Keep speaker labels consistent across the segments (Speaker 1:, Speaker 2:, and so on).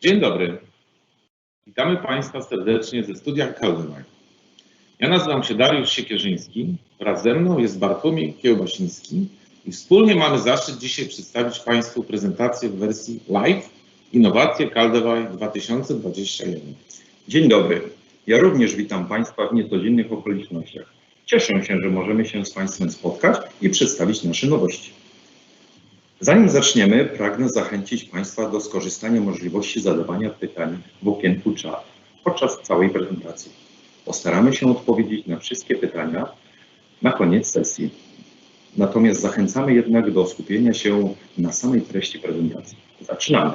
Speaker 1: Dzień dobry. Witamy Państwa serdecznie ze studia Kaldemaj. Ja nazywam się Dariusz Siekierzyński, wraz ze mną jest Bartłomiej Kiełbasiński i wspólnie mamy zaszczyt dzisiaj przedstawić Państwu prezentację w wersji live Innowacje Kaldewaj 2021.
Speaker 2: Dzień dobry. Ja również witam Państwa w niecodziennych okolicznościach. Cieszę się, że możemy się z Państwem spotkać i przedstawić nasze nowości. Zanim zaczniemy, pragnę zachęcić Państwa do skorzystania możliwości zadawania pytań w okienku czat podczas całej prezentacji. Postaramy się odpowiedzieć na wszystkie pytania na koniec sesji. Natomiast zachęcamy jednak do skupienia się na samej treści prezentacji. Zaczynamy.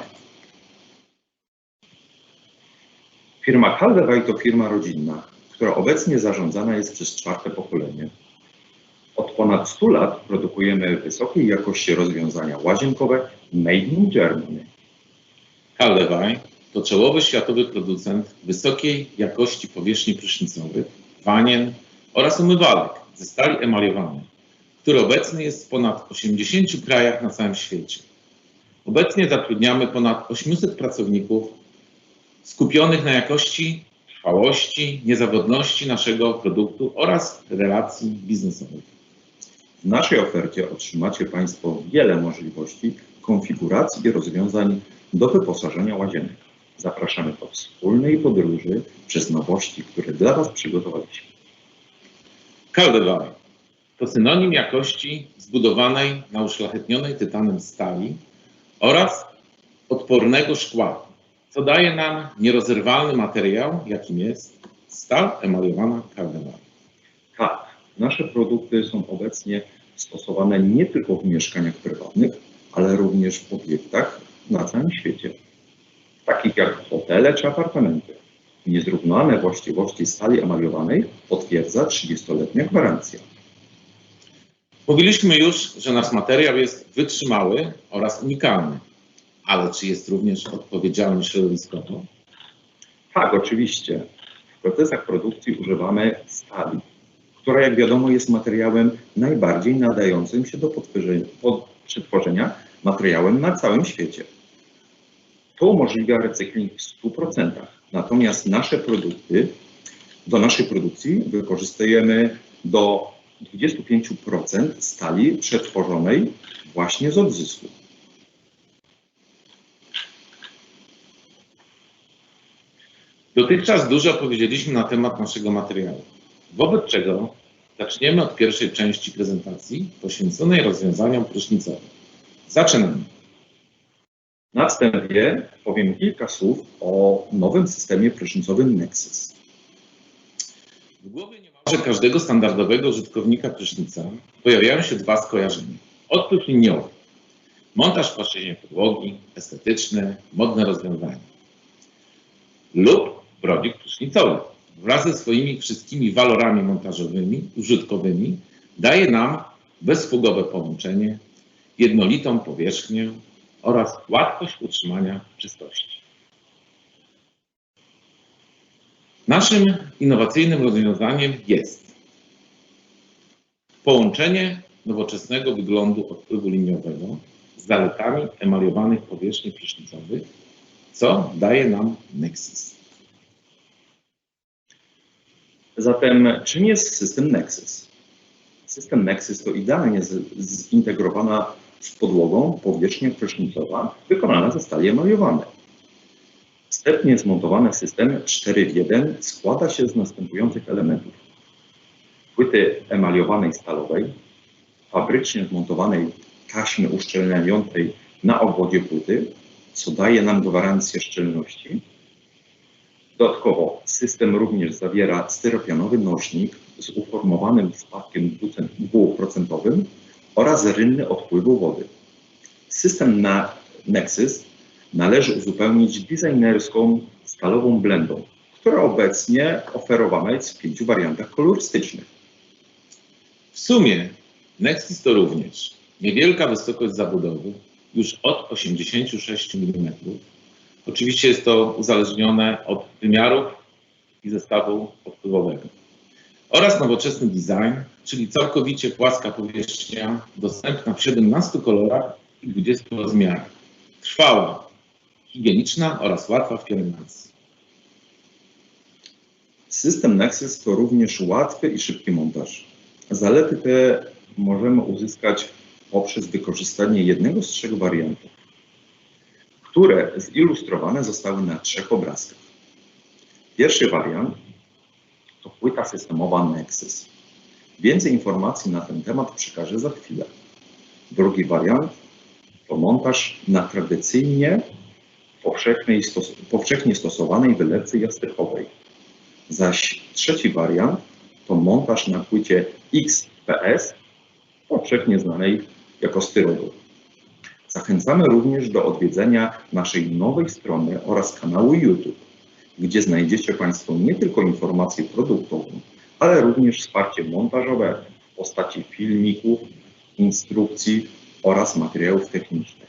Speaker 2: Firma Caldewaj to firma rodzinna, która obecnie zarządzana jest przez czwarte pokolenie. Od ponad 100 lat produkujemy wysokiej jakości rozwiązania łazienkowe made in Germany.
Speaker 1: Kaldewaj to czołowy światowy producent wysokiej jakości powierzchni prysznicowych, wanien oraz umywalek ze stali emaliowanej, który obecny jest w ponad 80 krajach na całym świecie. Obecnie zatrudniamy ponad 800 pracowników skupionych na jakości, trwałości, niezawodności naszego produktu oraz relacji biznesowych.
Speaker 2: W naszej ofercie otrzymacie Państwo wiele możliwości konfiguracji i rozwiązań do wyposażenia łazienek. Zapraszamy do wspólnej podróży przez nowości, które dla Was przygotowaliśmy.
Speaker 1: Kaldewaj to synonim jakości zbudowanej na uszlachetnionej tytanem stali oraz odpornego szkła, co daje nam nierozerwalny materiał, jakim jest stal emaliowana Kaldewaj.
Speaker 2: Tak, nasze produkty są obecnie stosowane nie tylko w mieszkaniach prywatnych, ale również w obiektach na całym świecie, takich jak hotele czy apartamenty. Niezrównane właściwości stali emaliowanej potwierdza 30-letnia gwarancja.
Speaker 1: Mówiliśmy już, że nasz materiał jest wytrzymały oraz unikalny, ale czy jest również odpowiedzialny środowiskowo?
Speaker 2: Tak, oczywiście. W procesach produkcji używamy stali, która jak wiadomo jest materiałem najbardziej nadającym się do przetworzenia materiałem na całym świecie. To umożliwia recykling w 100%. Natomiast nasze produkty, do naszej produkcji wykorzystujemy do 25% stali przetworzonej właśnie z odzysku.
Speaker 1: Dotychczas dużo powiedzieliśmy na temat naszego materiału, wobec czego zaczniemy od pierwszej części prezentacji poświęconej rozwiązaniom prysznicowym. Zaczynamy.
Speaker 2: Na wstępie powiem kilka słów o nowym systemie prysznicowym Nexus.
Speaker 1: W głowie niemalże każdego standardowego użytkownika prysznica pojawiają się dwa skojarzenia. Odpływ liniowy, montaż w płaszczyźnie podłogi, estetyczne, modne rozwiązanie. Lub brodzik prysznicowy wraz ze swoimi wszystkimi walorami montażowymi, użytkowymi daje nam bezfugowe połączenie, jednolitą powierzchnię oraz łatwość utrzymania czystości. Naszym innowacyjnym rozwiązaniem jest połączenie nowoczesnego wyglądu odpływu liniowego z zaletami emaliowanych powierzchni prysznicowych, co daje nam Nexus.
Speaker 2: Zatem czym jest system Nexus? System Nexus to idealnie zintegrowana z podłogą powierzchnia prysznicowa wykonana ze stali emaliowanej. Wstępnie zmontowany system 4 w 1 składa się z następujących elementów. Płyty emaliowanej stalowej, fabrycznie zmontowanej taśmy uszczelniającej na obwodzie płyty, co daje nam gwarancję szczelności. Dodatkowo system również zawiera styropianowy nośnik z uformowanym spadkiem dwuprocentowym oraz rynny odpływu wody. System na Nexus należy uzupełnić designerską stalową blendą, która obecnie oferowana jest w pięciu wariantach kolorystycznych.
Speaker 1: W sumie Nexus to również niewielka wysokość zabudowy, już od 86 mm. Oczywiście jest to uzależnione od wymiarów i zestawu odpływowego. Oraz nowoczesny design, czyli całkowicie płaska powierzchnia dostępna w 17 kolorach i 20 rozmiarach. Trwała, higieniczna oraz łatwa w pielęgnacji.
Speaker 2: System Nexus to również łatwy i szybki montaż. Zalety te możemy uzyskać poprzez wykorzystanie jednego z trzech wariantów, które zilustrowane zostały na trzech obrazkach. Pierwszy wariant to płyta systemowa Nexus. Więcej informacji na ten temat przekażę za chwilę. Drugi wariant to montaż na tradycyjnie powszechnej stos powszechnie stosowanej wylewce jastrychowej. Zaś trzeci wariant to montaż na płycie XPS, powszechnie znanej jako styrolu. Zachęcamy również do odwiedzenia naszej nowej strony oraz kanału YouTube, gdzie znajdziecie Państwo nie tylko informacje produktową, ale również wsparcie montażowe w postaci filmików, instrukcji oraz materiałów technicznych.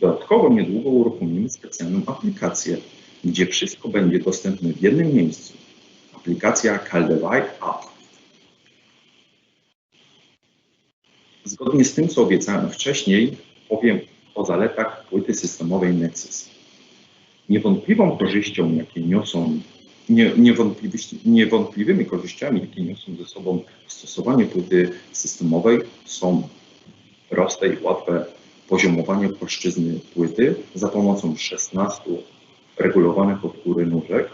Speaker 2: Dodatkowo niedługo uruchomimy specjalną aplikację, gdzie wszystko będzie dostępne w jednym miejscu. Aplikacja Caldevite App. Zgodnie z tym, co obiecałem wcześniej, powiem o zaletach płyty systemowej Nexus. Niewątpliwą korzyścią, jakie niosą, nie, niewątpliwymi korzyściami, jakie niosą ze sobą stosowanie płyty systemowej są proste i łatwe poziomowanie płaszczyzny płyty za pomocą 16 regulowanych od góry nóżek,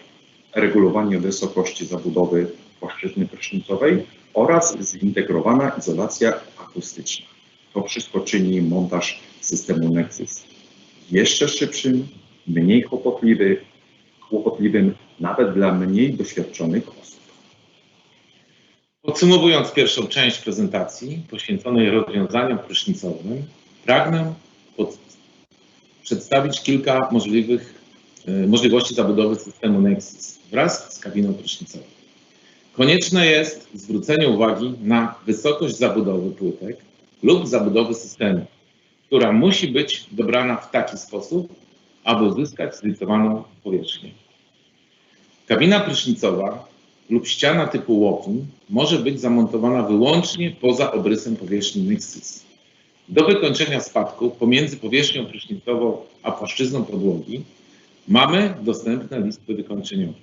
Speaker 2: regulowanie wysokości zabudowy płaszczyzny prysznicowej oraz zintegrowana izolacja akustyczna. To wszystko czyni montaż systemu Nexus jeszcze szybszym, mniej kłopotliwy, kłopotliwym nawet dla mniej doświadczonych osób.
Speaker 1: Podsumowując pierwszą część prezentacji poświęconej rozwiązaniom prysznicowym, pragnę pod, przedstawić kilka możliwych, y, możliwości zabudowy systemu Nexus wraz z kabiną prysznicową. Konieczne jest zwrócenie uwagi na wysokość zabudowy płytek lub zabudowy systemu, która musi być dobrana w taki sposób, aby uzyskać zlicowaną powierzchnię. Kabina prysznicowa lub ściana typu walk-in może być zamontowana wyłącznie poza obrysem powierzchni Nexus. Do wykończenia spadku pomiędzy powierzchnią prysznicową a płaszczyzną podłogi mamy dostępne listwy wykończeniowe.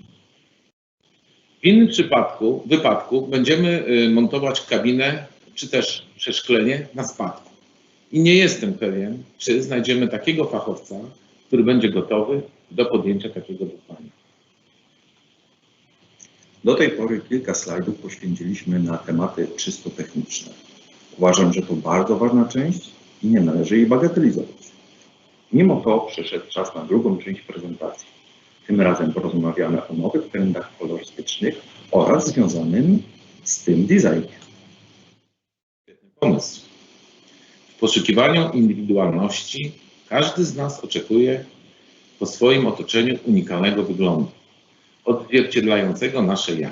Speaker 1: W innym przypadku, wypadku będziemy y, montować kabinę czy też przeszklenie na spadku. I nie jestem pewien, czy znajdziemy takiego fachowca, który będzie gotowy do podjęcia takiego wyzwania.
Speaker 2: Do tej pory kilka slajdów poświęciliśmy na tematy czysto techniczne. Uważam, że to bardzo ważna część i nie należy jej bagatelizować. Mimo to przyszedł czas na drugą część prezentacji. Tym razem porozmawiamy o nowych trendach kolorystycznych oraz związanym z tym designie.
Speaker 1: Pomysł. W poszukiwaniu indywidualności każdy z nas oczekuje po swoim otoczeniu unikalnego wyglądu, odzwierciedlającego nasze ja,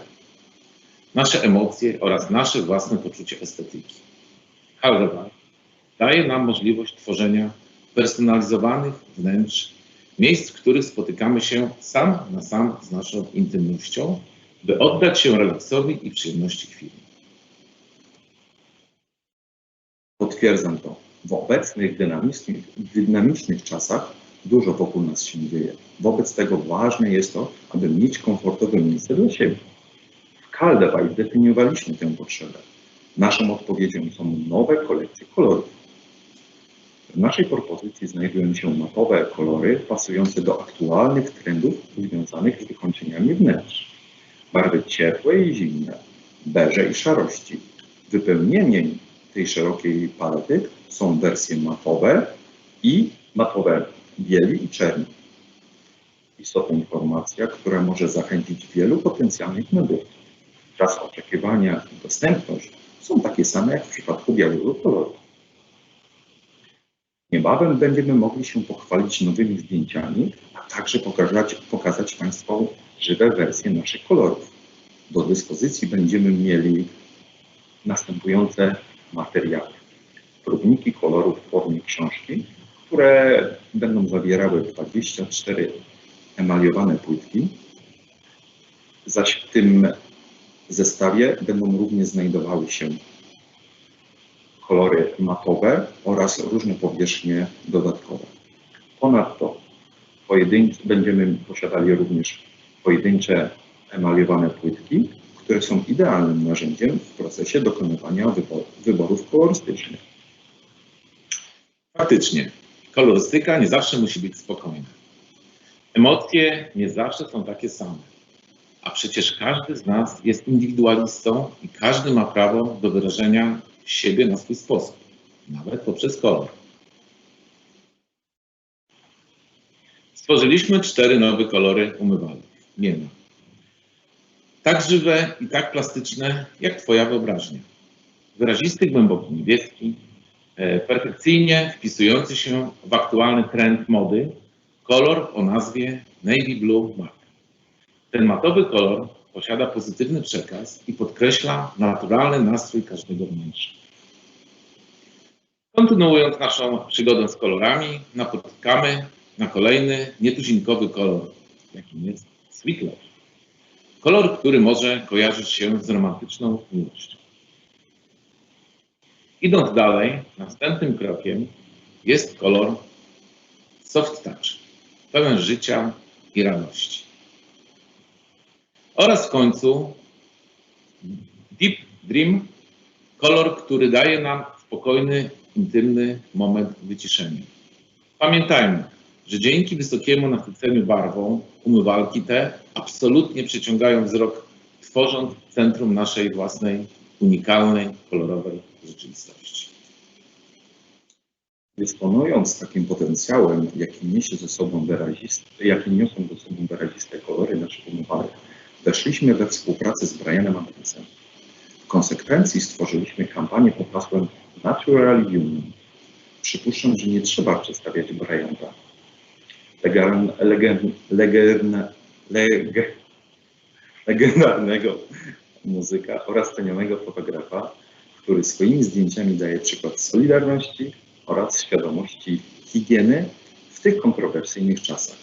Speaker 1: nasze emocje oraz nasze własne poczucie estetyki. However, daje nam możliwość tworzenia personalizowanych wnętrz, miejsc, w których spotykamy się sam na sam z naszą intymnością, by oddać się relaksowi i przyjemności chwili.
Speaker 2: Potwierdzam to. W obecnych dynamicznych, dynamicznych czasach dużo wokół nas się dzieje. Wobec tego ważne jest to, aby mieć komfortowe miejsce dla siebie. W Caldewaj zdefiniowaliśmy tę potrzebę. Naszą odpowiedzią są nowe kolekcje kolorów. W naszej propozycji znajdują się matowe kolory pasujące do aktualnych trendów związanych z wykończeniami wnętrz. Barwy ciepłe i zimne, beże i szarości. Wypełnieniem tej szerokiej palety są wersje matowe i matowe bieli i czerni. Istotna informacja, która może zachęcić wielu potencjalnych nabywców. Czas oczekiwania i dostępność są takie same jak w przypadku białego koloru. Niebawem będziemy mogli się pochwalić nowymi zdjęciami, a także pokazać, pokazać Państwu żywe wersje naszych kolorów. Do dyspozycji będziemy mieli następujące materiały. Próbniki kolorów w formie książki, które będą zawierały 24 emaliowane płytki, zaś w tym zestawie będą również znajdowały się kolory matowe oraz różne powierzchnie dodatkowe. Ponadto będziemy posiadali również pojedyncze emaliowane płytki, które są idealnym narzędziem w procesie dokonywania wybor wyborów kolorystycznych.
Speaker 1: Faktycznie, kolorystyka nie zawsze musi być spokojna. Emocje nie zawsze są takie same. A przecież każdy z nas jest indywidualistą i każdy ma prawo do wyrażenia siebie na swój sposób, nawet poprzez kolor. Stworzyliśmy cztery nowe kolory umywalek. Nie ma. Tak żywe i tak plastyczne, jak Twoja wyobraźnia. Wyrazisty, głęboki niebieski, e, perfekcyjnie wpisujący się w aktualny trend mody, kolor o nazwie Navy Blue Mark. Ten matowy kolor posiada pozytywny przekaz i podkreśla naturalny nastrój każdego wnętrza. Kontynuując naszą przygodę z kolorami, napotykamy na kolejny nietuzinkowy kolor, jakim jest Sweet Love. Kolor, który może kojarzyć się z romantyczną miłością. Idąc dalej, następnym krokiem jest kolor Soft Touch, pełen życia i radości. Oraz w końcu Deep Dream, kolor, który daje nam spokojny, intymny moment wyciszenia. Pamiętajmy, że dzięki wysokiemu nasyceniu barwą umywalki te absolutnie przyciągają wzrok, tworząc centrum naszej własnej, unikalnej, kolorowej rzeczywistości.
Speaker 2: Dysponując takim potencjałem, jaki niesie ze sobą wyraziste, jaki niosą ze sobą wyraziste kolory naszych umywalek, weszliśmy we współpracę z Brianem Adamsem. W konsekwencji stworzyliśmy kampanię pod hasłem Natural Union. Przypuszczam, że nie trzeba przedstawiać Legend, legendarnego muzyka oraz cenionego fotografa, który swoimi zdjęciami daje przykład solidarności oraz świadomości higieny w tych kontrowersyjnych czasach.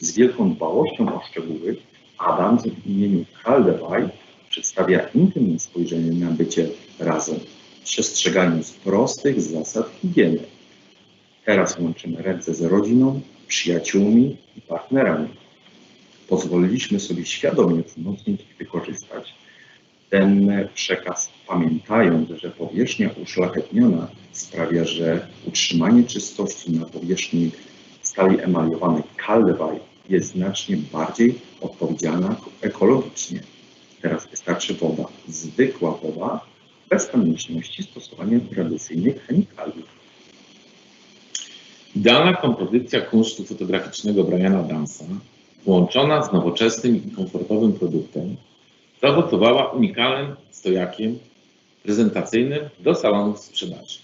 Speaker 2: Z wielką dbałością o szczegóły Adam w imieniu Kaldewaj przedstawia intymne spojrzenie na bycie razem, przestrzegając prostych zasad higieny. Teraz łączymy ręce z rodziną, przyjaciółmi i partnerami. Pozwoliliśmy sobie świadomie wzmocnić i wykorzystać ten przekaz, pamiętając, że powierzchnia uszlachetniona sprawia, że utrzymanie czystości na powierzchni stali emaliowanej Kaldewaj jest znacznie bardziej odpowiedzialna ekologicznie. Teraz wystarczy woda, zwykła woda, bez konieczności stosowania tradycyjnych chemikaliów.
Speaker 1: Idealna kompozycja kunsztu fotograficznego Briana Dansa, połączona z nowoczesnym i komfortowym produktem, zaowocowała unikalnym stojakiem prezentacyjnym do salonów sprzedaży.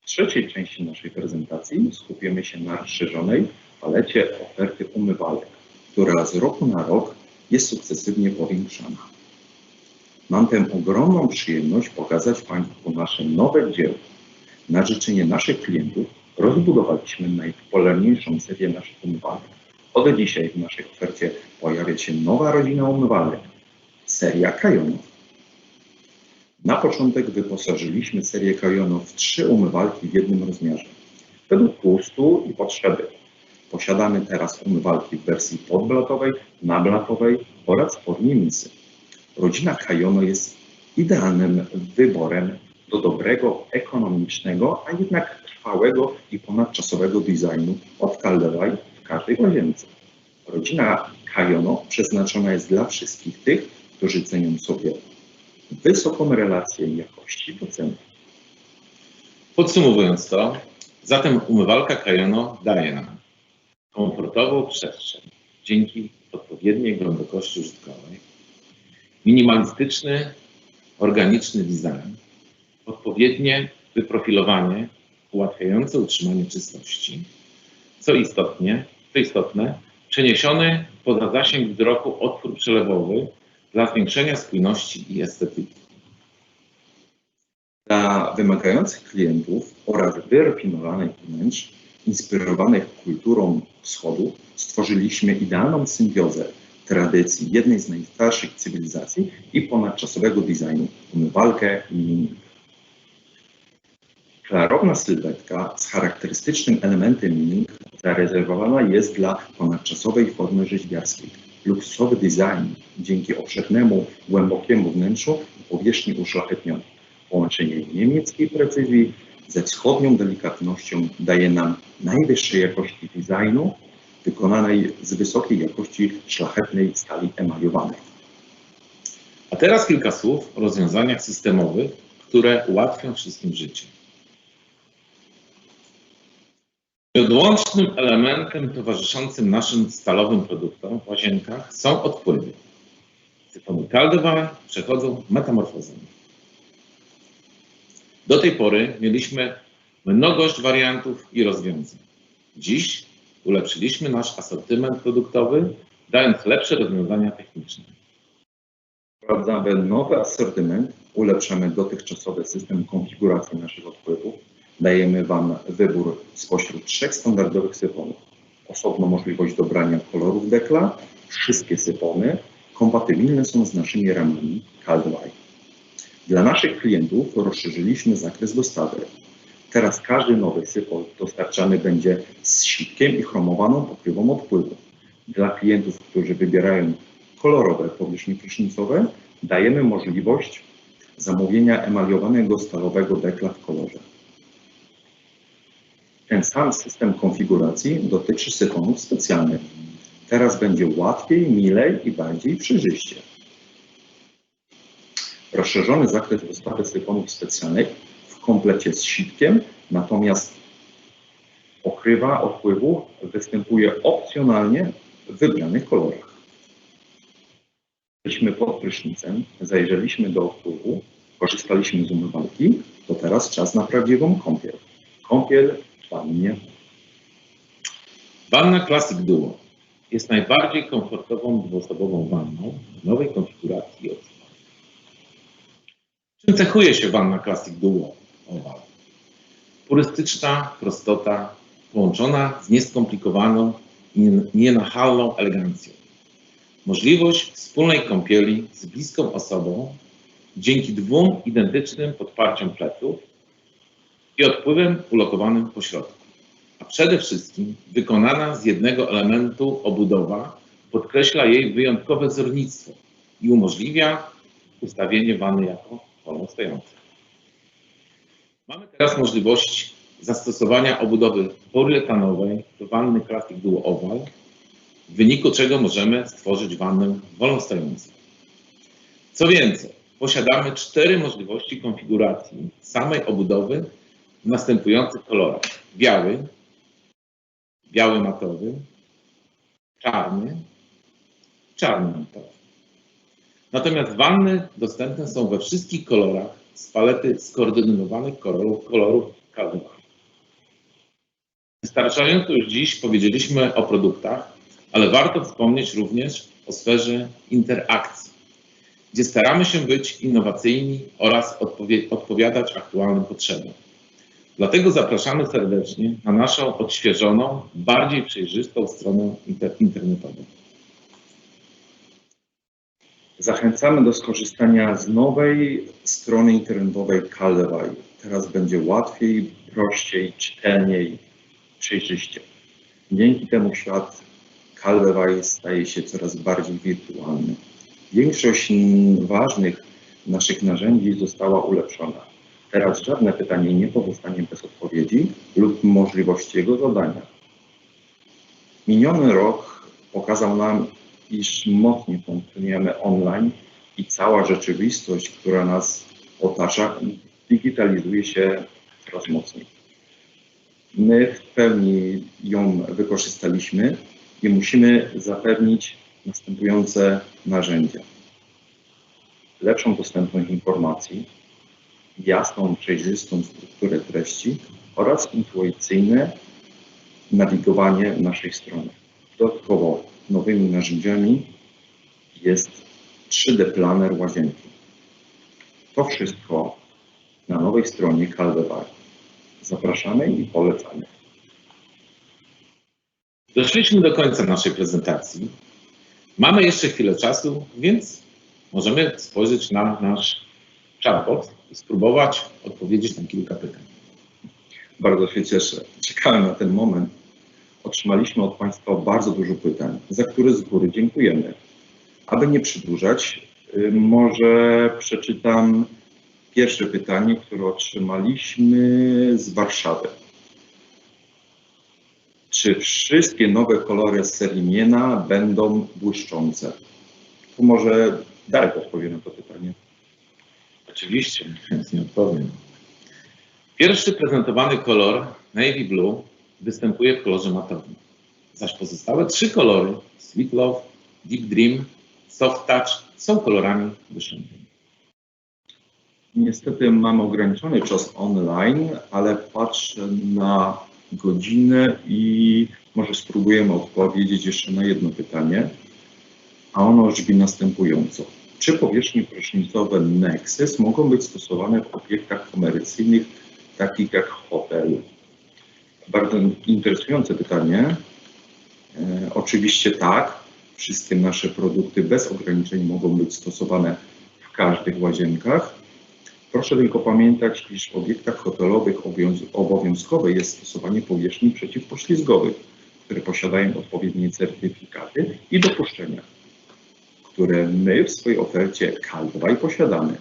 Speaker 2: W trzeciej części naszej prezentacji skupimy się na rozszerzonej palecie oferty umywalek, która z roku na rok jest sukcesywnie powiększana. Mam tę ogromną przyjemność pokazać Państwu nasze nowe dzieło. Na życzenie naszych klientów rozbudowaliśmy najpopularniejszą serię naszych umywalek. Od dzisiaj w naszej ofercie pojawia się nowa rodzina umywalek, seria Kajonów. Na początek wyposażyliśmy serię Kajonów w trzy umywalki w jednym rozmiarze, według gustu i potrzeby. Posiadamy teraz umywalki w wersji podblatowej, nablatowej oraz misy. Rodzina Kajono jest idealnym wyborem do dobrego, ekonomicznego, a jednak trwałego i ponadczasowego designu od Caldewaj w każdej łazience. Rodzina Kajono przeznaczona jest dla wszystkich tych, którzy cenią sobie wysoką relację jakości do ceny.
Speaker 1: Podsumowując to, zatem umywalka Kajono daje nam komfortową przestrzeń dzięki odpowiedniej głębokości użytkowej, minimalistyczny, organiczny design, odpowiednie wyprofilowanie ułatwiające utrzymanie czystości, co istotnie, co istotne, przeniesiony poza zasięg wzroku otwór przelewowy dla zwiększenia spójności i estetyki.
Speaker 2: Dla wymagających klientów oraz wyrafinowanych wnętrz, inspirowanych kulturą wschodu, stworzyliśmy idealną symbiozę tradycji, jednej z najstarszych cywilizacji i ponadczasowego designu, umywalkę i linijkę. Klarowna sylwetka z charakterystycznym elementem mimik zarezerwowana jest dla ponadczasowej formy rzeźbiarskiej. Luksusowy design dzięki obszernemu, głębokiemu wnętrzu i powierzchni uszlachetnionej. Połączenie niemieckiej precyzji ze wschodnią delikatnością daje nam najwyższej jakości designu wykonanej z wysokiej jakości szlachetnej stali emaliowanej.
Speaker 1: A teraz kilka słów o rozwiązaniach systemowych, które ułatwią wszystkim życie. Nieodłącznym elementem towarzyszącym naszym stalowym produktom w łazienkach są odpływy. Syfony kaldowe przechodzą metamorfozę. Do tej pory mieliśmy mnogość wariantów i rozwiązań. Dziś ulepszyliśmy nasz asortyment produktowy, dając lepsze rozwiązania techniczne.
Speaker 2: Wprowadzamy nowy asortyment, ulepszamy dotychczasowy system konfiguracji naszych dajemy Wam wybór spośród trzech standardowych syfonów. Osobno możliwość dobrania kolorów dekla, wszystkie syfony kompatybilne są z naszymi ramami CalDry. Dla naszych klientów rozszerzyliśmy zakres dostawy. Teraz każdy nowy syfon dostarczany będzie z sitkiem i chromowaną pokrywą odpływu. Dla klientów, którzy wybierają kolorowe powierzchnie prysznicowe, dajemy możliwość zamówienia emaliowanego stalowego dekla w kolorze. Ten sam system konfiguracji dotyczy syfonów specjalnych. Teraz będzie łatwiej, milej i bardziej przejrzyście. Rozszerzony zakres dostawy syfonów specjalnych w komplecie z sitkiem, natomiast pokrywa odpływu występuje opcjonalnie w wybranych kolorach. Byliśmy pod prysznicem, zajrzeliśmy do odpływu, korzystaliśmy z umywalki, to teraz czas na prawdziwą kąpiel. Kąpiel wannie.
Speaker 1: Wanna Classic Duo jest najbardziej komfortową dwuosobową wanną w nowej konfiguracji od Czym cechuje się wanna Classic Duo Oval? Purystyczna prostota połączona z nieskomplikowaną i nienachalną elegancją. Możliwość wspólnej kąpieli z bliską osobą dzięki dwóm identycznym podparciom pleców i odpływem ulokowanym po środku. A przede wszystkim wykonana z jednego elementu obudowa podkreśla jej wyjątkowe wzornictwo i umożliwia ustawienie wanny jako polą stojącą. Mamy teraz możliwość zastosowania obudowy polietanowej do wanny Classic Duo Oval, w wyniku czego możemy stworzyć wannę wolnostojącą. Co więcej, posiadamy cztery możliwości konfiguracji samej obudowy w następujących kolorach. Biały, biały matowy, czarny, czarny matowy. Natomiast wanny dostępne są we wszystkich kolorach z palety skoordynowanych kolorów, kolorów kadrowych. Wystarczająco już dziś powiedzieliśmy o produktach, ale warto wspomnieć również o sferze interakcji, gdzie staramy się być innowacyjni oraz odpowiadać aktualnym potrzebom. Dlatego zapraszamy serdecznie na naszą odświeżoną, bardziej przejrzystą stronę internetową.
Speaker 2: Zachęcamy do skorzystania z nowej strony internetowej Caldeway. Teraz będzie łatwiej, prościej, czytelniej, przejrzyście. Dzięki temu świat Caldeway staje się coraz bardziej wirtualny. Większość ważnych naszych narzędzi została ulepszona. Teraz żadne pytanie nie pozostanie bez odpowiedzi lub możliwości jego zadania. Miniony rok pokazał nam, iż mocniej funkcjonujemy online i cała rzeczywistość, która nas otacza, digitalizuje się coraz mocniej. My w pełni ją wykorzystaliśmy i musimy zapewnić następujące narzędzia. Lepszą dostępność informacji, jasną, przejrzystą strukturę treści oraz intuicyjne nawigowanie naszej strony. Dodatkowo nowymi narzędziami jest 3D Planner łazienki. To wszystko na nowej stronie Caldebar. Zapraszamy i polecamy.
Speaker 1: Doszliśmy do końca naszej prezentacji. Mamy jeszcze chwilę czasu, więc możemy spojrzeć na nasz chatbot spróbować odpowiedzieć na kilka pytań.
Speaker 2: Bardzo się cieszę. Czekałem na ten moment. Otrzymaliśmy od Państwa bardzo dużo pytań, za które z góry dziękujemy. Aby nie przedłużać, y, może przeczytam pierwsze pytanie, które otrzymaliśmy z Warszawy. Czy wszystkie nowe kolory z serii Miena będą błyszczące? Tu może Darek odpowie na to pytanie.
Speaker 1: Oczywiście, chętnie odpowiem. Pierwszy prezentowany kolor, navy blue, występuje w kolorze matowym, zaś pozostałe trzy kolory, sweet love, deep dream, soft touch, są kolorami duszącymi.
Speaker 2: Niestety mamy ograniczony czas online, ale patrzę na godzinę i może spróbujemy odpowiedzieć jeszcze na jedno pytanie, a ono brzmi następująco. Czy powierzchnie prysznicowe Nexus mogą być stosowane w obiektach komercyjnych, takich jak hotel? Bardzo interesujące pytanie. E, oczywiście tak. Wszystkie nasze produkty bez ograniczeń mogą być stosowane w każdych łazienkach. Proszę tylko pamiętać, iż w obiektach hotelowych obowiąz- obowiązkowe jest stosowanie powierzchni przeciwpoślizgowych, które posiadają odpowiednie certyfikaty i dopuszczenia, które my w swojej ofercie Caldwaj posiadamy.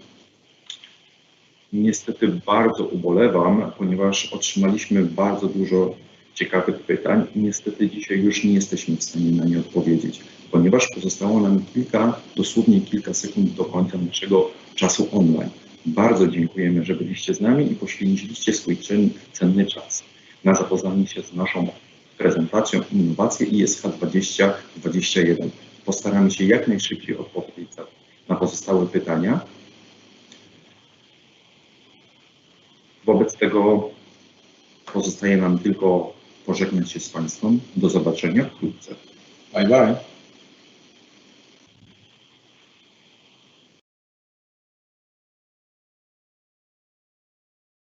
Speaker 2: Niestety bardzo ubolewam, ponieważ otrzymaliśmy bardzo dużo ciekawych pytań i niestety dzisiaj już nie jesteśmy w stanie na nie odpowiedzieć, ponieważ pozostało nam kilka, dosłownie kilka sekund do końca naszego czasu online. Bardzo dziękujemy, że byliście z nami i poświęciliście swój czyn, cenny czas na zapoznanie się z naszą prezentacją Innowacje ISH 2021. Postaramy się jak najszybciej odpowiedzieć na pozostałe pytania. Wobec tego pozostaje nam tylko pożegnać się z Państwem. Do zobaczenia wkrótce.
Speaker 1: Bye bye.